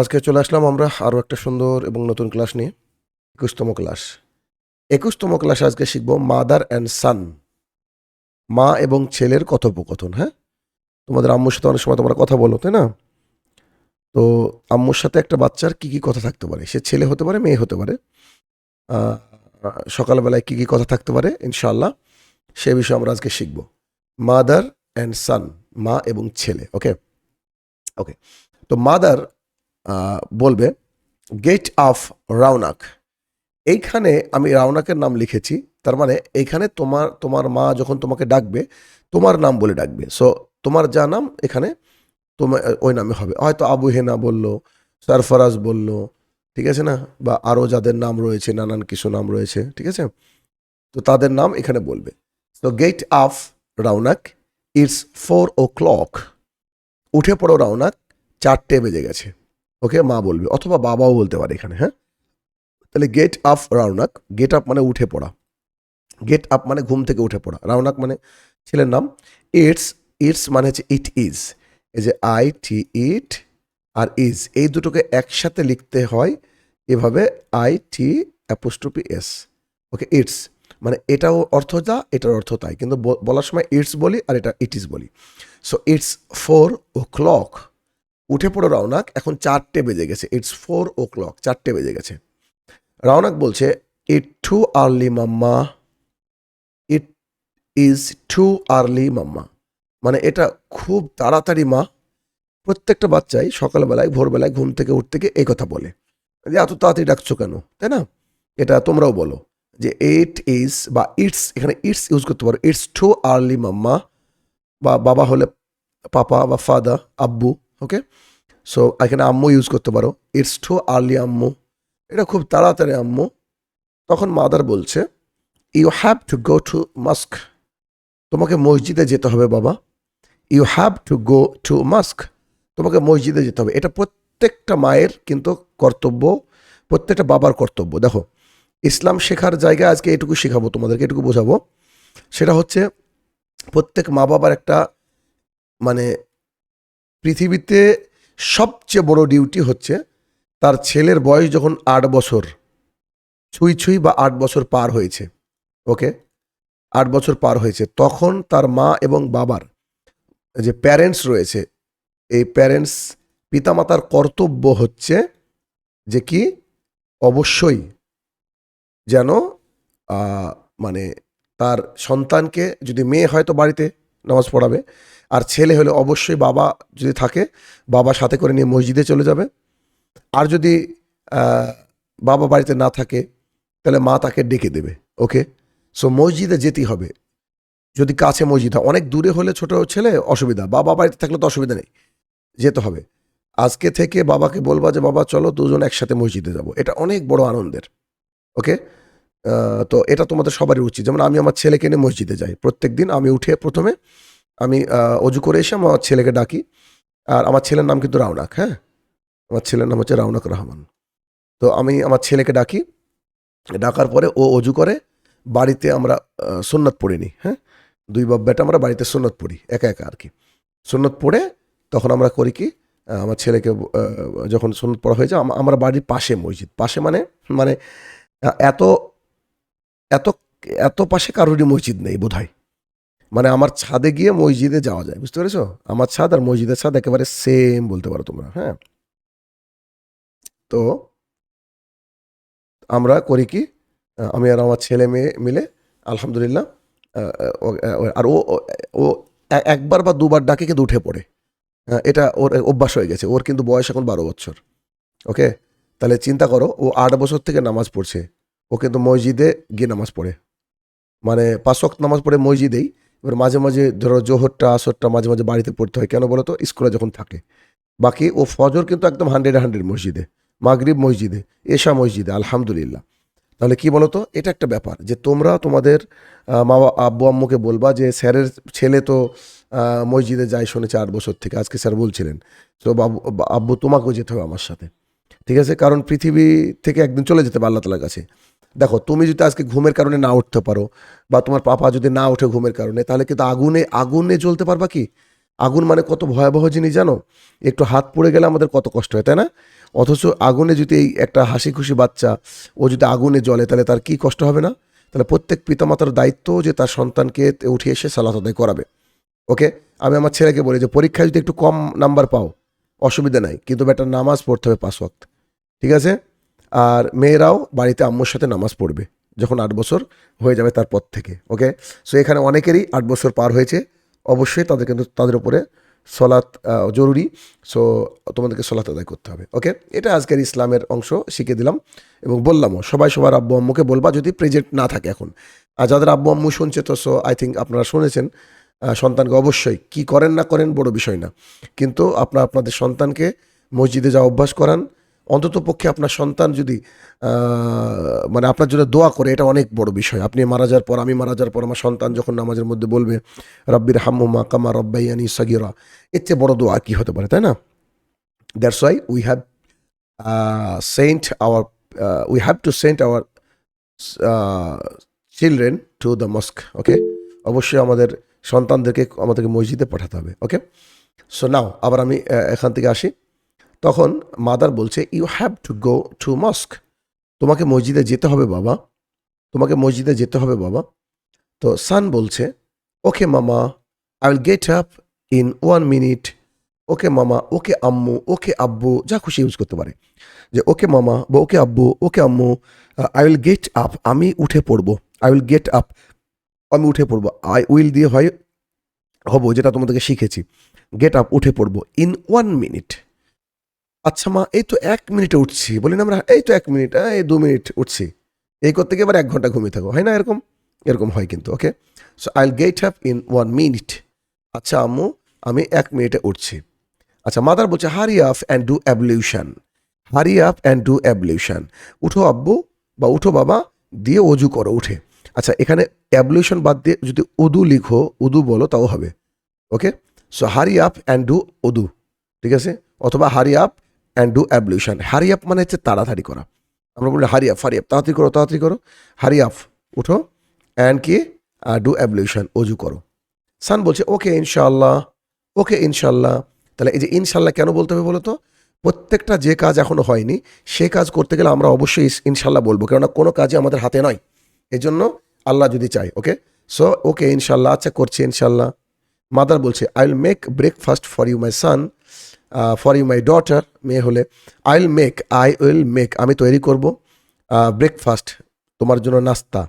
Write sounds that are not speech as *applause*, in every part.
আজকে চলে আসলাম আমরা আরও একটা সুন্দর এবং নতুন ক্লাস নিয়ে, একুশতম ক্লাস। একুশতম ক্লাসে আজকে শিখব মাদার অ্যান্ড সান। মা এবং ছেলের কথোপকথন হ্যাঁ? তোমাদের আম্মুর সাথে অনেক সময় তোমরা কথা বলো, তাই না? তো আম্মুর সাথে একটা বাচ্চার কি কি কথা থাকতে পারে? সে ছেলে হতে পারে, মেয়ে হতে পারে। সকালবেলায় কি কি কথা থাকতে পারে ইনশাল্লাহ সে বিষয়ে আমরা আজকে শিখব। মাদার অ্যান্ড সান, মা এবং ছেলে, ওকে? ওকে। তো মাদার বলবে গেট অফ রাউনাক এইখানে আমি রাউনাকের নাম লিখেছি, তার মানে এইখানে তোমার তোমার মা যখন তোমাকে ডাকবে, তোমার নাম বলে ডাকবে। সো তোমার যা নাম, এখানে তোমার ওই নামে হবে। হয়তো আবু হেনা বলল, সরফরাজ বলল, ঠিক আছে না? বা আরও যাদের নাম রয়েছে, নানান কিছু নাম রয়েছে, ঠিক আছে? তো তাদের নাম এখানে বলবে। তো get off Raunak it's four o'clock উঠে পড়ো রাউনাক, চারটে বেজে গেছে। ওকে মা বলবে, অথবা বাবাও বলতে পারে এখানে হ্যাঁ? তাহলে get up Raunak get up মানে উঠে পড়া। গেট আপ মানে ঘুম থেকে উঠে পড়া। রাউনাক মানে ছেলের নাম ইটস ইটস মানে হচ্ছে ইট ইজ এই যে I T it R is এই দুটোকে একসাথে লিখতে হয় এভাবে I T apostrophe S okay it's মানে এটাও অর্থ যা, এটার অর্থ তাই, কিন্তু বলার সময় ইটস বলি আর এটা ইট ইজ বলি। So it's four o'clock উঠে পড়ো রাওনাক, এখন চারটে বেজে গেছে ইটস ফোর ও ক্লক চারটে বেজে গেছে। রাওনাক বলছে it too early mamma. It is too early mamma. মানে এটা খুব তাড়াতাড়ি মা, প্রত্যেকটা বাচ্চাই সকালবেলায়, ভোরবেলায় ঘুম থেকে উঠতে গিয়ে এই কথা বলে। যে, এত তাড়াতাড়ি ডাকছো কেন? তাই না? এটা তোমরাও বলো যে ইট ইজ বা ইটস এখানে ইটস ইউজ করতে পারো। It's too early mamma. বা, বাবা হলে পাপা বা, ফাদা, আব্বু। ওকে সো এখানে আম্মু ইউজ করতে পারো। ইটস আর্লি আম্মু। এটা খুব তাড়াতাড়ি, আম্মু। তখন মাদার বলছে you have to go to mosque তোমাকে মসজিদে যেতে হবে, বাবা। You have to go to mosque তোমাকে মসজিদে যেতে হবে। এটা প্রত্যেকটা মায়ের কিন্তু কর্তব্য, প্রত্যেকটা বাবার কর্তব্য। দেখো, ইসলাম শেখার জায়গায় আজকে এটুকু শেখাবো তোমাদেরকে, এটুকু বোঝাবো। সেটা হচ্ছে, প্রত্যেক মা বাবার একটা মানে পৃথিবীতে সবচেয়ে বড় ডিউটি হচ্ছে তার ছেলের বয়স যখন আট বছর, ছুঁই ছুঁই বা আট বছর পার হয়েছে, ওকে? আট বছর পার হয়েছে। তখন তার মা এবং বাবার যে প্যারেন্টস রয়েছে, এই প্যারেন্টস পিতামাতার কর্তব্য হচ্ছে যে কি? অবশ্যই যেন মানে তার সন্তানকে যদি মেয়ে হয় তো বাড়িতে নামাজ পড়াবে আর ছেলে হলে অবশ্যই বাবা যদি থাকে, বাবা সাথে করে নিয়ে মসজিদে চলে যাবে। আর যদি বাবা বাড়িতে না থাকে, তাহলে মা তাকে ডেকে দেবে, ওকে? সো মসজিদে যেতেই হবে। যদি কাছে মসজিদ হয়, অনেক দূরে হলে ছোট ছেলে অসুবিধা, বাবা বাড়িতে থাকলে তো অসুবিধা নেই, যেতে হবে। আজকে থেকে বাবাকে বলবা যে, বাবা, চলো দুজন একসাথে মসজিদে যাব। এটা অনেক বড় আনন্দের, ওকে? তো এটা তোমাদের সবারই উচিত। যেমন আমি আমার ছেলেকে নিয়ে মসজিদে যাই প্রত্যেক দিন আমি উঠে প্রথমে আমি অজু করে এসে আমার ছেলেকে ডাকি। আর আমার ছেলের নাম কিন্তু রাউনাক হ্যাঁ? আমার ছেলের নাম হচ্ছে রাউনাক রহমান। তো আমি আমার ছেলেকে ডাকি। ডাকার পরে ও অজু করে। বাড়িতে আমরা আহ, সুন্নত পড়ে নিই হ্যাঁ? দুই বাপ বেটা আমরা বাড়িতে সুন্নত পড়ি একা একা আর কি। সুন্নত পড়ে তখন আমরা করি কি আমার ছেলেকে যখন সুন্নত পড়া হয়েছে আম- আমার বাড়ির পাশে মসজিদ। পাশে মানে মানে এত এত এত পাশে কারোরই মসজিদ নেই বোধহয়। মানে আমার ছাদে গিয়ে মসজিদে যাওয়া যায় বুঝতে পেরেছ? আমার ছাদ আর মসজিদের ছাদ একেবারে সেম বলতে পারো তোমরা হ্যাঁ? তো আমরা করি কি আমি আর আমার ছেলে মেয়ে মিলে আলহামদুলিল্লাহ আর ও ও- একবার বা দুবার ডাকে কিন্তু উঠে পড়ে। আহ, এটা ওর অভ্যাস হয়ে গেছে ওর কিন্তু বয়স এখন বারো বছর ওকে? তাহলে চিন্তা করো ও আট বছর থেকে নামাজ পড়ছে ও কিন্তু মসজিদে গিয়ে নামাজ পড়ে। মানে পাঁচ নামাজ পড়ে মসজিদেই এবার মাঝে মাঝে ধরো জোহরটা, আসরটা মাঝে মাঝে বাড়িতে পড়তে হয়। কেন বলো তো? স্কুলে যখন থাকে। বাকি ও ফজর কিন্তু একদম হান্ড্রেড হান্ড্রেড মসজিদে। মাগরিব মসজিদে, এশা মসজিদে, আলহামদুলিল্লাহ। তাহলে কি বলো তো? এটা একটা ব্যাপার যে তোমরা তোমাদের মা, আব্বু, আম্মুকে বলবা যে স্যারের ছেলে তো মসজিদে যায় শুনেছে আট বছর থেকে। আজকে স্যার বলছিলেন, তো বাবু, আব্বু তোমাকেও যেতে হবে আমার সাথে। ঠিক আছে? কারণ পৃথিবী থেকে একদিন চলে যেতে হবে আল্লাহ তালার কাছে। দেখো, তুমি যদি আজকে ঘুমের কারণে না উঠতে পারো বা তোমার পাপা যদি না ওঠে ঘুমের কারণে, তাহলে কিন্তু আগুনে আগুনে জ্বলতে পারবা কি? আগুন মানে কত ভয়াবহ জিনিস জানো? একটু হাত পড়ে গেলে আমাদের কত কষ্ট হয়, তাই না? অথচ আগুনে যদি এই একটা হাসি খুশি বাচ্চা, ও যদি আগুনে জ্বলে, তাহলে তার কি কষ্ট হবে না? তাহলে প্রত্যেক পিতামাতার দায়িত্ব যে তার সন্তানকে উঠে এসে সালাত আদায় করাবে। ওকে? আমি আমার ছেলেকে বলি যে, পরীক্ষায় যদি একটু কম নাম্বার পাও, অসুবিধা নাই, কিন্তু বেটা নামাজ পড়তে হবে পাঁচ ঠিক আছে? আর মেয়েরাও বাড়িতে আম্মুর সাথে নামাজ পড়বে যখন আট বছর হয়ে যাবে তারপর থেকে ওকে? সো এখানে অনেকেরই আট বছর পার হয়েছে অবশ্যই তাদের কিন্তু তাদের উপরে আহ, জরুরি। সো তোমাদেরকে সলাৎ আদায় করতে হবে ওকে? এটা আজকের ইসলামের অংশ শিখে দিলাম এবং বললামও সবাই সবার আব্বু আম্মুকে বলবা যদি প্রেজেন্ট না থাকে এখন। আর যাদের আব্বু আম্মু শুনছে তো সো আই থিঙ্ক আপনারা শুনেছেন সন্তানকে অবশ্যই কি করেন না করেন বড় বিষয় না। কিন্তু আপনার আপনাদের সন্তানকে মসজিদে যাওয়া অভ্যাস করান অন্তত পক্ষে আপনার সন্তান যদি মানে আপনার জন্য দোয়া করে, এটা অনেক বড় বিষয়। আপনি মারা যাওয়ার পর, আমি মারা যাওয়ার পর আমার সন্তান যখন নামাজের মধ্যে বলবে রব্বির হাম্মুমা কামা রব্বাইয়ানি সাগিরা এর চেয়ে বড় দোয়া কি হতে পারে, তাই না? That's why we have sent our we have to sent our children to the mosque okay অবশ্যই আমাদের সন্তানদেরকে, আমাদেরকে মসজিদে পাঠাতে হবে ওকে সো নাও আবার আমি এখান থেকে আসি। তখন মাদার বলছে you have to go to mosque তোমাকে মসজিদে যেতে হবে বাবা। তোমাকে মসজিদে যেতে হবে বাবা। তো সান বলছে, okay mama I will get up in one minute okay mama, okay আম্মু, ওকে আব্বু, যা খুশি ইউজ করতে পারে। যে ওকে মামা বা ওকে আব্বু, ওকে আম্মু আই উইল গেট আপ আমি উঠে পড়ব। আই উইল গেট আপ আমি উঠে পড়ব। আই উইল দিয়ে হয়, হব, যেটা তোমাদেরকে শিখেছি। গেট আপ উঠে পড়ব ইন ওয়ান মিনিট আচ্ছা মা, এই তো এক মিনিটে উঠছি। বলি, না, আমরা, এই তো এক মিনিট এই দু মিনিট উঠছি। এই করতে গিয়ে এবার এক ঘণ্টা ঘুমিয়ে থাকো। হয় না এরকম? এরকম হয় কিন্তু okay so I'll get up in one minute আচ্ছা আম্মু, আমি এক মিনিটে উঠছি। আচ্ছা মাদার বলছে hurry up and do ablution hurry up and do ablution উঠো আব্বু বা উঠো বাবা, দিয়ে অজু করো, উঠে। আচ্ছা এখানে অ্যাবলিউশন বাদ দিয়ে যদি উদু লিখো, উদু বলো, তাও হবে। Okay so hurry up and do উদু। ঠিক আছে? অথবা hurry up and do ablution hurry up মানে হচ্ছে তাড়াতাড়ি করা। আমরা বলি হারি আপ হারি আপ তাড়াতাড়ি করো তাড়াতাড়ি করো। হারি আপ উঠো। অ্যান্ড কি? ডু অ্যাবলিউশন অজু করো। সান বলছে ওকে ইনশাল্লাহ ওকে ইনশাল্লাহ তাহলে এই যে ইনশাল্লাহ কেন বলতে হবে বলো তো প্রত্যেকটা যে কাজ এখনও হয়নি, সে কাজ করতে গেলে আমরা অবশ্যই ইনশাল্লাহ বলব। কেননা কোনো কাজই আমাদের হাতে নয়। এই জন্য আল্লাহ যদি চাই ওকে সো ওকে ইনশাল্লাহ আচ্ছা করছি ইনশাল্লাহ মাদার বলছে I will make breakfast for you my son for you my daughter মেয়ে হলে I will make I will make আমি তৈরি করব ব্রেকফাস্ট তোমার জন্য নাস্তা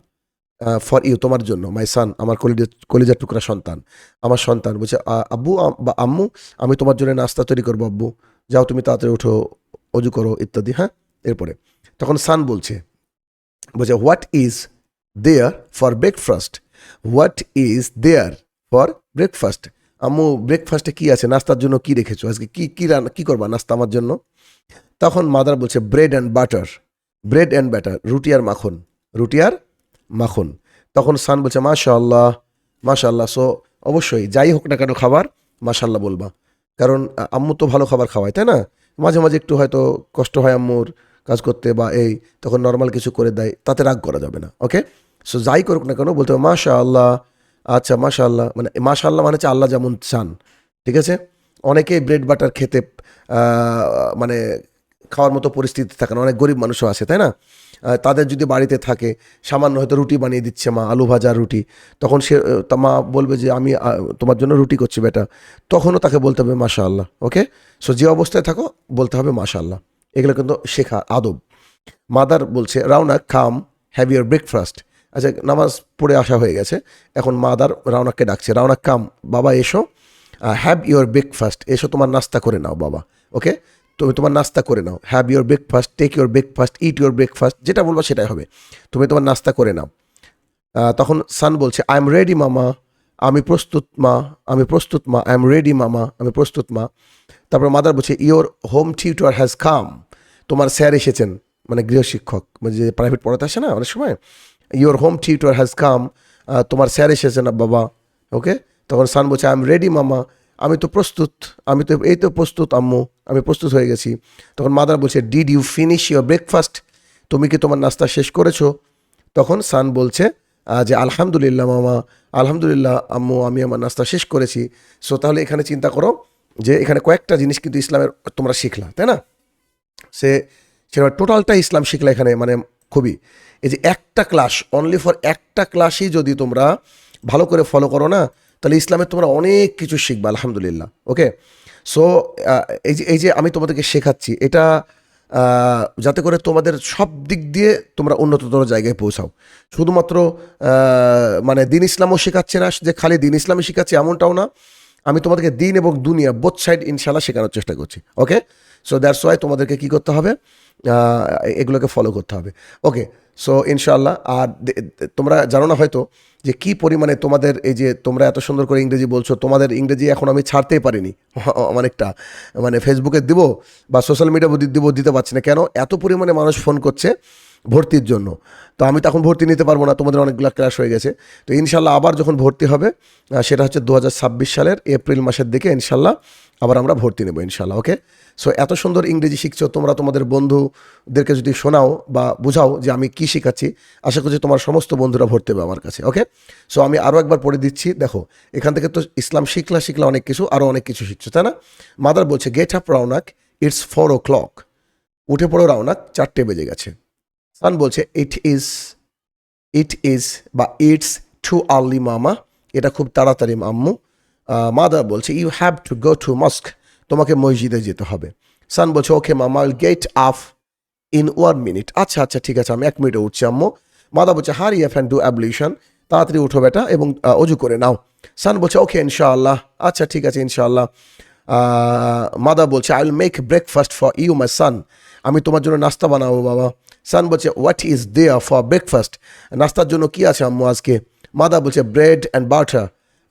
ফর ইউ তোমার জন্য মাই সান আমার কলিজা, কলিজার টুকরা সন্তান, আমার সন্তান, বলছে আব্বু বা আম্মু, আমি তোমার জন্য নাস্তা তৈরি করব, আব্বু, যাও তুমি তাড়াতাড়ি উঠো, অজু করো, ইত্যাদি হ্যাঁ? এরপরে, তখন সান বলছে বলছে what is there for breakfast what is there for breakfast আম্মু ব্রেকফাস্টে কি আছে? নাস্তার জন্য কি রেখেছো? আজকে কি কি রান্না কি করবা নাস্তা আমার জন্য? তখন মাদার বলছে bread and butter bread and butter রুটি আর মাখন, রুটি আর মাখন। তখন সান বলছে মাশাল্লাহ মাশাল্লাহ সো অবশ্যই, যাই হোক না কেন খাবার মাশাল্লাহ বলবা। কারণ আম্মু তো ভালো খাবার খাওয়ায়, তাই না? মাঝে মাঝে একটু হয়তো কষ্ট হয় আম্মুর কাজ করতে বা এই, তখন নর্মাল কিছু করে দেয়, তাতে রাগ করা যাবে না ওকে সো যাই করুক না কেন বলতে হবে মাশা আল্লাহ আচ্ছা মাশা আল্লাহ মানে মাশা আল্লাহ মানে হচ্ছে আল্লাহ যেমন চান, ঠিক আছে? অনেকেই ব্রেড বাটার খেতে মানে খাওয়ার মতো পরিস্থিতি থাকে না, অনেক গরিব মানুষও আছে, তাই না? তাদের যদি বাড়িতে থাকে, সামান্য হয়তো রুটি বানিয়ে দিচ্ছে মা, আলু ভাজা রুটি, তখন সে মা বলবে যে, আমি তোমার জন্য রুটি করছি বেটা। তখনও তাকে বলতে হবে মাশা আল্লাহ ওকে? সো যে অবস্থায় থাকো, বলতে হবে মাশা আল্লাহ এগুলো কিন্তু শেখা আদব। মাদার বলছে, Raunak come have your breakfast আচ্ছা নামাজ পড়ে আসা হয়ে গেছে। এখন মাদার রাউনাককে ডাকছে রাউনা কাম, বাবা, এসো। হ্যাভ ইউর ব্রেকফাস্ট এসো তোমার নাস্তা করে নাও, বাবা। ওকে তুমি তোমার নাস্তা করে নাও। Have your breakfast take your breakfast eat your breakfast যেটা বলব সেটাই হবে। তুমি তোমার নাস্তা করে নাও। তখন সান বলছে আই এম রেডি মামা। আমি প্রস্তুত, মা। আমি প্রস্তুত, মা। আই এম রেডি মামা। আমি প্রস্তুত, মা। তারপর মাদার বলছে your home tutor has come তোমার স্যার এসেছেন মানে গৃহশিক্ষক মানে যে প্রাইভেট পড়াতে আসে না অনেক সময়? Your home tutor has come তোমার স্যার এসেছেন না বাবা ওকে তখন সান বলছে আই এম রেডি মামা। আমি তো প্রস্তুত। আমি তো, এই তো প্রস্তুত, আম্মু। আমি প্রস্তুত হয়ে গেছি। তখন মাদার বলছে did you finish your breakfast তুমি কি তোমার নাস্তা শেষ করেছ? তখন সান বলছে যে আলহামদুলিল্লাহ, মামা। আলহামদুলিল্লাহ, আম্মু, আমি আমার নাস্তা শেষ করেছি। সো তাহলে এখানে চিন্তা করো যে এখানে কয়েকটা জিনিস কিন্তু ইসলামের তোমরা শিখলা, তাই না? সে সেটা টোটালটা ইসলাম শিখলে এখানে মানে খুবই। এই যে একটা ক্লাস অনলি ফর একটা ক্লাসই যদি তোমরা ভালো করে ফলো করো না, তাহলে ইসলামের তোমরা অনেক কিছু শিখবে, আলহামদুলিল্লাহ ওকে সো এই যে এই যে আমি তোমাদেরকে শেখাচ্ছি, এটা যাতে করে তোমাদের সব দিক দিয়ে তোমরা উন্নততর জায়গায় পৌঁছাও। শুধুমাত্র মানে দিন ইসলামও শেখাচ্ছে না, যে খালি দিন ইসলামই শেখাচ্ছে এমনটাও না। আমি তোমাদেরকে দিন এবং দুনিয়া বোথ সাইড ইনশাল্লাহ শেখানোর চেষ্টা করছি ওকে সো দ্যাটস ওয়াই তোমাদেরকে কী করতে হবে? এগুলোকে ফলো করতে হবে। ওকে সো ইনশাল্লাহ আর তোমরা জানো না হয়তো যে কি পরিমাণে তোমাদের এই যে তোমরা এত সুন্দর করে ইংরেজি বলছো, তোমাদের ইংরেজি এখন আমি ছাড়তেই পারিনি। *laughs* অনেকটা মানে ফেসবুকে দিব বা সোশ্যাল মিডিয়া দিব, দিতে পারছি না। কেন? এত পরিমাণে মানুষ ফোন করছে ভর্তির জন্য। তো আমি তখন ভর্তি নিতে পারব না, তোমাদের অনেকগুলো ক্লাস হয়ে গেছে। তো ইনশাল্লাহ আবার যখন ভর্তি হবে সেটা হচ্ছে দু হাজার ছাব্বিশ সালের এপ্রিল মাসের দিকে ইনশাল্লাহ আবার আমরা ভর্তি নেব ইনশাল্লাহ ওকে? সো এত সুন্দর ইংরেজি শিখছো, তোমরা তোমাদের বন্ধুদেরকে যদি শোনাও বা বুঝাও যে আমি কি শেখাচ্ছি, আশা করছি তোমার সমস্ত বন্ধুরা ভর্তি হবে আমার কাছে, ওকে? সো আমি আরও একবার পড়ে দিচ্ছি, দেখো, এখান থেকে তো ইসলাম শিখলা শিখলা অনেক কিছু আরও অনেক কিছু শিখছো, তাই না? মাদার বলছে get up Raunak it's four o'clock উঠে পড়ো রাউনাক চারটে বেজে গেছে। সান বলছে ইট ইজ ইট ইজ বা ইটস টু আর্লি মামা। এটা খুব তাড়াতাড়ি আম্মু মাদার বলছে you have to go to mosque তোমাকে মসজিদে যেতে হবে। সান বলছে okay mama will get up in one minute আচ্ছা আচ্ছা ঠিক আছে, আমি এক মিনিটে উঠছি, আম্মু। মাদা বলছে hurry up and do ablution তাড়াতাড়ি উঠো বেটা, এবং অজু করে নাও। সান বলছে ওকে ইনশাআল্লাহ আচ্ছা ঠিক আছে, ইনশাআল্লাহ। মাদা বলছে I will make breakfast for you my son আমি তোমার জন্য নাস্তা বানাবো, বাবা। সান বলছে what is there for breakfast নাস্তার জন্য কী আছে, আম্মু, আজকে? মাদা বলছে ব্রেড অ্যান্ড বাটার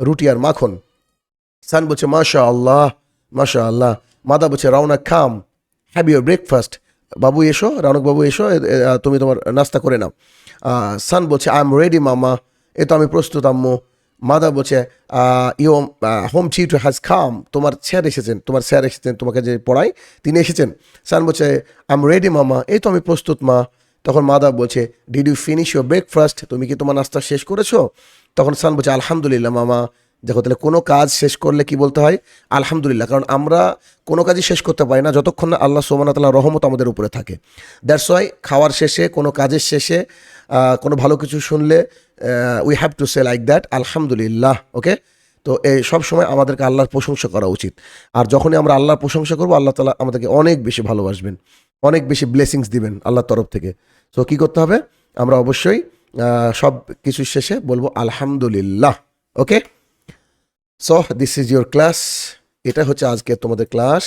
রুটি আর মাখন। সান বলছে মাশা আল্লাহ মাশা আল্লাহ মাদা বলছে রাউনা খাম হ্যাভ ইউর ব্রেকফাস্ট বাবু এসো রৌনক বাবু এসো তুমি তোমার নাস্তা করে নাও। সান বলছে আই এম রেডি মামা এ তো আমি প্রস্তুত, আম্মু। মাদা বলছে ইউ হোম চিট হ্যাজ খাম তোমার স্যার এসেছেন, তোমার স্যার এসেছেন, তোমাকে যে পড়াই তিনি এসেছেন। সান বলছে আই এম রেডি মামা এই তো আমি প্রস্তুত, মা। তখন মাদা বলছে did you finish your breakfast তুমি কি তোমার নাস্তা শেষ করেছ? তখন সান বলছে আলহামদুলিল্লাহ মামা দেখো, তাহলে কোনো কাজ শেষ করলে কি বলতে হয়? আলহামদুলিল্লাহ, কারণ আমরা কোনো কাজই শেষ করতে পারি না যতক্ষণ না আল্লাহ সোমান তাল্লাহ রহমত আমাদের উপরে থাকে। দ্যাটস ওয়াই খাওয়ার শেষে, কোনো কাজের শেষে কোনো ভালো কিছু শুনলে we have to say like that আলহামদুলিল্লাহ ওকে তো এই সব সময় আমাদেরকে আল্লাহর প্রশংসা করা উচিত। আর যখনই আমরা আল্লাহর প্রশংসা করব, আল্লাহ তালা আমাদেরকে অনেক বেশি ভালোবাসবেন, অনেক বেশি ব্লেসিংস দিবেন আল্লাহর তরফ থেকে। তো কী করতে হবে? আমরা অবশ্যই সব কিছু শেষে বলব আলহামদুলিল্লাহ okay so this is your class এটা হচ্ছে আজকে তোমাদের ক্লাস